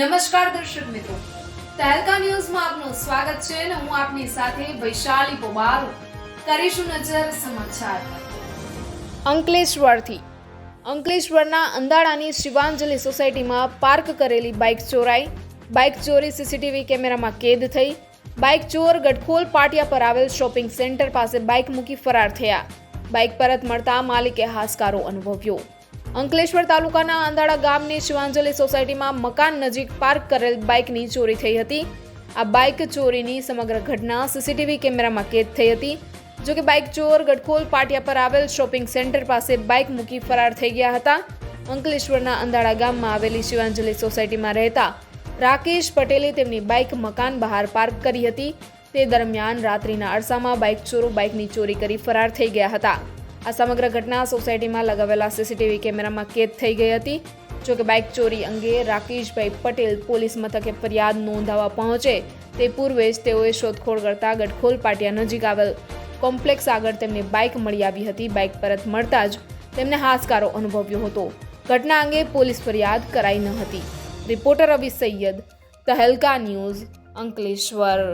નમસ્કાર દર્શક મિત્રો. તહેલકા ન્યૂઝમાં આપનું સ્વાગત છે અને હું આપની સાથે વૈશાલી પોબારો કરીશું નજર સમાચાર. અંકલેશ્વરથી. અંકલેશ્વરના અંદાળાની શિવાંજલિ સોસાયટીમાં પાર્ક કરેલી બાઇક ચોરાઈ. બાઇક ચોરી સીસીટીવી કેમેરામાં કેદ થઈ. બાઇક ચોર ગઢખોલ પાટિયા પર આવેલ શોપિંગ સેન્ટર પાસે બાઇક મૂકી ફરાર થયા. બાઇક પરત મળતા માલિકે હાશકારો અનુભવ્યો. અંકલેશ્વર તાલુકાના અંદાળા ગામની શિવાંજલિ સોસાયટીમાં મકાન નજીક પાર્ક કરેલ બાઇકની ચોરી થઈ હતી. આ બાઇક ચોરીની સમગ્ર ઘટના સીસીટીવી કેમેરામાં કેદ થઈ હતી. જોકે બાઇક ચોર ગટખોલ પાટિયા પર આવેલ શોપિંગ સેન્ટર પાસે બાઇક મૂકી ફરાર થઈ ગયા હતા. અંકલેશ્વરના અંદાળા ગામમાં આવેલી શિવાંજલિ સોસાયટીમાં રહેતા રાકેશ પટેલે તેમની બાઇક મકાન બહાર પાર્ક કરી હતી. તે દરમિયાન રાત્રિના અરસામાં બાઇક ચોરો બાઇકની ચોરી કરી ફરાર થઈ ગયા હતા. આ સમગ્ર ઘટના સોસાયટીમાં લગાવેલા સીસીટીવી કેમેરામાં કેદ થઈ ગઈ હતી. જોકે બાઇક ચોરી અંગે રાકેશભાઈ પટેલ પોલીસ મથકે ફરિયાદ નોંધાવવા પહોંચે. તે પૂર્વે જ તેઓએ શોધખોળ કરતા ગઢખોલ પાટિયા નજીક આવેલ કોમ્પ્લેક્સ આગળ તેમની બાઇક મળી આવી હતી. બાઇક પરત મળતા જ તેમને હાશકારો અનુભવ્યો હતો. ઘટના અંગે પોલીસ ફરિયાદ કરાઈ ન હતી. Reporter Ravi Sayed, Tehelka news Ankleshwar.